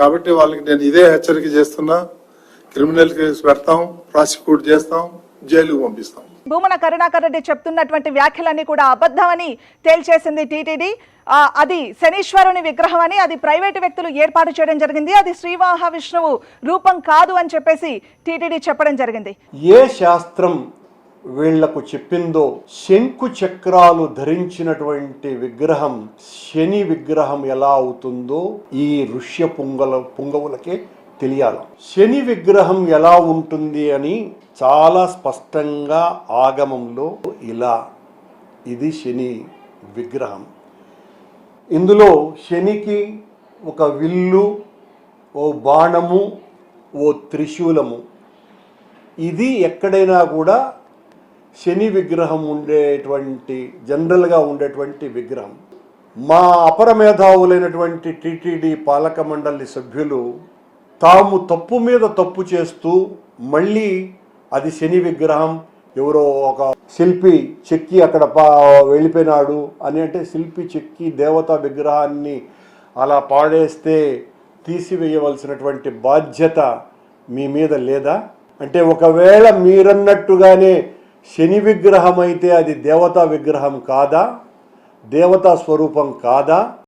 కాబట్టి వాళ్ళకి నేను ఇదే హెచ్చరిక చేస్తున్నా. క్రిమినల్ కేసు పెడతాం ప్రాసిక్యూట్ చేస్తాం జైలుకు పంపిస్తాం. భూమన కరుణాకర్ రెడ్డి చెప్తున్నటువంటి వ్యాఖ్యలన్నీ కూడా అబద్ధమని తేల్చేసింది టీటీడీ. అది శనీశ్వరుని విగ్రహం అని అది ప్రైవేటు వ్యక్తులు ఏర్పాటు చేయడం జరిగింది. అది శ్రీవాహ విష్ణువు రూపం కాదు అని చెప్పేసి టీటీడీ చెప్పడం జరిగింది. ఏ శాస్త్రం వీళ్ళకు చెప్పిందో శంకు చక్రాలు ధరించినటువంటి విగ్రహం శని విగ్రహం ఎలా అవుతుందో ఈ ఋష్య పుంగల పుంగవులకే తెలియాలి. శని విగ్రహం ఎలా ఉంటుంది అని చాలా స్పష్టంగా ఆగమంలో ఇలా ఇది శని విగ్రహం. ఇందులో శనికి ఒక విల్లు ఓ బాణము ఓ త్రిశూలము. ఇది ఎక్కడైనా కూడా శని విగ్రహం ఉండేటువంటి జనరల్గా ఉండేటువంటి విగ్రహం. మా అపరమేధావులైనటువంటి టీటీడీ పాలక మండలి సభ్యులు తాము తప్పు మీద తప్పు చేస్తూ మళ్ళీ అది శని విగ్రహం ఎవరో ఒక శిల్పి చెక్కి అక్కడ పా వెళ్ళిపోయినాడు అని అంటే శిల్పి చెక్కి దేవతా విగ్రహాన్ని అలా పాడేస్తే తీసివేయవలసినటువంటి బాధ్యత మీ మీద లేదా? అంటే ఒకవేళ మీరన్నట్టుగానే శని విగ్రహం అయితే అది దేవతా విగ్రహం కాదా? దేవతా స్వరూపం కాదా?